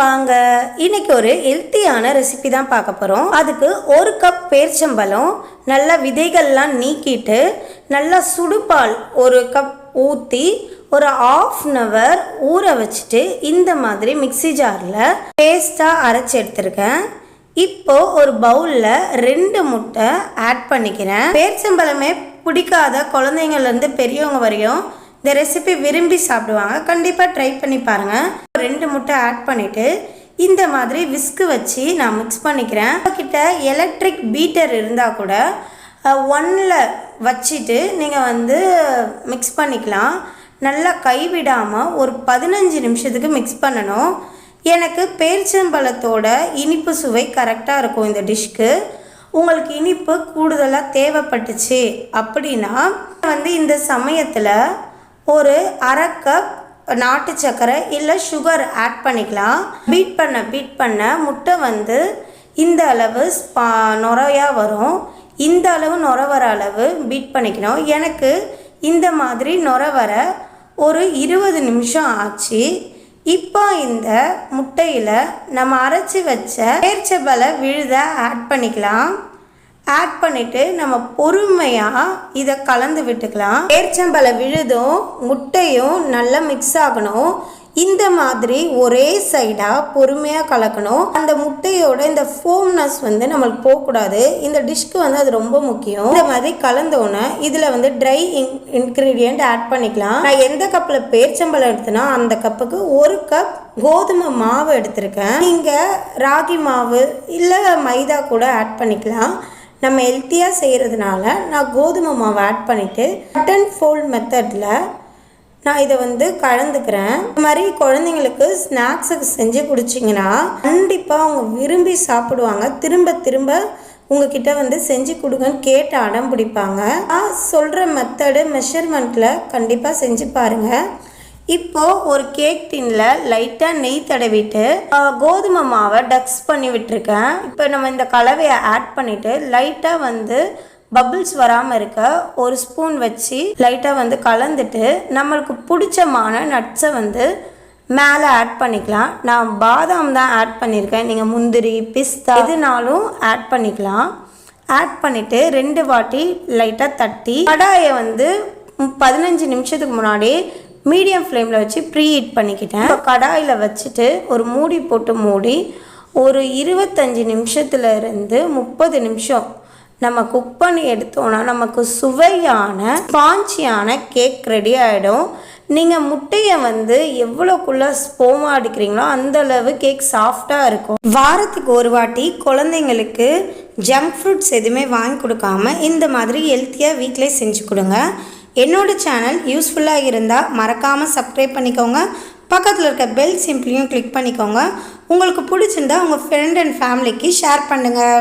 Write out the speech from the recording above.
வாங்க. இன்னைக்கு ஒரு ஹெல்த்தியான ரெசிபி தான் பார்க்க போகிறோம் அதுக்கு ஒரு கப் பேர்ச்சம்பழம் நல்லா விதைகள்லாம் நீக்கிட்டு நல்லா சுடுபால் ஒரு கப் ஊற்றி ஒரு ஆஃப் அன் ஹவர் ஊற வச்சுட்டு இந்த மாதிரி மிக்ஸி ஜாரில் பேஸ்ட்டாக அரைச்சி எடுத்திருக்கேன். இப்போ ஒரு பவுலில் ரெண்டு முட்டை ஆட் பண்ணிக்கிறேன். பேர்ச்சம்பழமே பிடிக்காத குழந்தைங்கள்லேருந்து பெரியவங்க வரையும் இந்த ரெசிபி விரும்பி சாப்பிடுவாங்க கண்டிப்பாக ட்ரை பண்ணி பாருங்கள் ரெண்டு முட்டை ஆட் பண்ணிவிட்டு இந்த மாதிரி விஸ்கு வச்சு நான் மிக்ஸ் பண்ணிக்கிறேன். கிட்ட எலக்ட்ரிக் பீட்டர் இருந்தால் கூட ஒன்னில் வச்சுட்டு நீங்கள் வந்து மிக்ஸ் பண்ணிக்கலாம். நல்லா கைவிடாமல் ஒரு பதினஞ்சு நிமிஷத்துக்கு மிக்ஸ் பண்ணணும். எனக்கு பேரிச்சம்பழத்தோட இனிப்பு சுவை கரெக்டாக இருக்கும் இந்த டிஷ்க்கு உங்களுக்கு இனிப்பு கூடுதலாக தேவைப்பட்டுச்சு அப்படின்னா வந்து இந்த சமயத்தில் ஒரு அரை கப் நாட்டு சர்க்கரை இல்லை சுகர் ஆட் பண்ணிக்கலாம். பீட் பண்ண பீட் பண்ண முட்டை வந்து இந்த அளவு ஸ்பா நுரையாக வரும். இந்த அளவு நுர வர அளவு பீட் பண்ணிக்கணும். எனக்கு இந்த மாதிரி நுர வர ஒரு இருபது நிமிஷம் ஆச்சு. இப்போ இந்த முட்டையில் நம்ம அரைச்சி வச்ச பேர்ச்சபலை விழுத ஆட் பண்ணிக்கலாம். ஆட் பண்ணிவிட்டு நம்ம பொறுமையாக இதை கலந்து விட்டுக்கலாம். பேர்ச்சம்பழ விழுதும் முட்டையும் நல்லா மிக்ஸ் ஆகணும். இந்த மாதிரி ஒரே சைடாக பொறுமையாக கலக்கணும். அந்த முட்டையோட இந்த ஃபோம்னஸ் வந்து நம்மளுக்கு போகக்கூடாது. இந்த டிஷ்க்கு வந்து அது ரொம்ப முக்கியம். இந்த மாதிரி கலந்தோடனே இதில் வந்து ட்ரை இன் இன்க்ரீடியண்ட் ஆட் பண்ணிக்கலாம். நான் எந்த கப்பில் பேர்ச்சம்பழம் எடுத்தேன்னா அந்த கப்புக்கு ஒரு கப் கோதுமை மாவு எடுத்திருக்கேன். நீங்கள் ராகி மாவு இல்லை மைதா கூட ஆட் பண்ணிக்கலாம். நம்ம ஹெல்த்தியாக செய்கிறதுனால நான் கோதுமை மாவு ஆட் பண்ணிவிட்டு பட்டன் ஃபோல்ட் மெத்தடில் நான் இதை வந்து கலந்துக்கிறேன். இந்த மாதிரி குழந்தைங்களுக்கு ஸ்நாக்ஸுக்கு செஞ்சு குடிச்சிங்கன்னா கண்டிப்பாக அவங்க விரும்பி சாப்பிடுவாங்க. திரும்ப திரும்ப உங்ககிட்ட வந்து செஞ்சு கொடுங்கன்னு கேட்டு அடம் பிடிப்பாங்க. சொல்கிற மெத்தடு மெஷர்மெண்ட்டில் கண்டிப்பாக செஞ்சு பாருங்கள் இப்போ ஒரு கேக் டின்னில் லைட்டாக நெய் தடவிட்டு கோதுமை மாவை டக்ஸ் பண்ணி விட்டுருக்கேன். இப்போ நம்ம இந்த கலவையை ஆட் பண்ணிவிட்டு லைட்டாக வந்து பபிள்ஸ் வராமல் இருக்க ஒரு ஸ்பூன் வச்சு லைட்டாக வந்து கலந்துட்டு நம்மளுக்கு பிடிச்சமான நட்ஸை வந்து மேலே ஆட் பண்ணிக்கலாம். நான் பாதாம் தான் ஆட் பண்ணியிருக்கேன் நீங்கள் முந்திரி பிஸ்தா எதுனாலும் ஆட் பண்ணிக்கலாம். ஆட் பண்ணிவிட்டு ரெண்டு வாட்டி லைட்டாக தட்டி கடாயை வந்து பதினஞ்சு நிமிஷத்துக்கு முன்னாடி மீடியம் ஃப்ளேமில் வச்சு ப்ரீ ஹீட் பண்ணிக்கிட்டேன். இப்போ கடாயில் வச்சுட்டு ஒரு மூடி போட்டு மூடி ஒரு இருபத்தஞ்சி நிமிஷத்துல இருந்து முப்பது நிமிஷம் நம்ம குக் பண்ணி எடுத்தோன்னா நமக்கு சுவையான ஸ்பாஞ்சியான கேக் ரெடி ஆகிடும் நீங்கள் முட்டையை வந்து எவ்வளோக்குள்ளே ஸ்போமாக அடிக்கிறீங்களோ அந்த அளவு கேக் சாஃப்டாக இருக்கும். வாரத்துக்கு ஒரு வாட்டி குழந்தைங்களுக்கு ஜங்க் ஃப்ரூட்ஸ் எதுவுமே வாங்கி கொடுக்காம இந்த மாதிரி ஹெல்த்தியாக வீட்டிலே செஞ்சு கொடுங்க. என்னோட சேனல் யூஸ்ஃபுல்லாக இருந்தால் மறக்காமல் சப்ஸ்கிரைப் பண்ணிக்கோங்க. பக்கத்தில் இருக்க பெல் சிம்பிளையும் கிளிக் பண்ணிக்கோங்க. உங்களுக்கு பிடிச்சிருந்தா உங்கள் ஃப்ரெண்ட் அண்ட் ஃபேமிலிக்கு ஷேர் பண்ணுங்கள்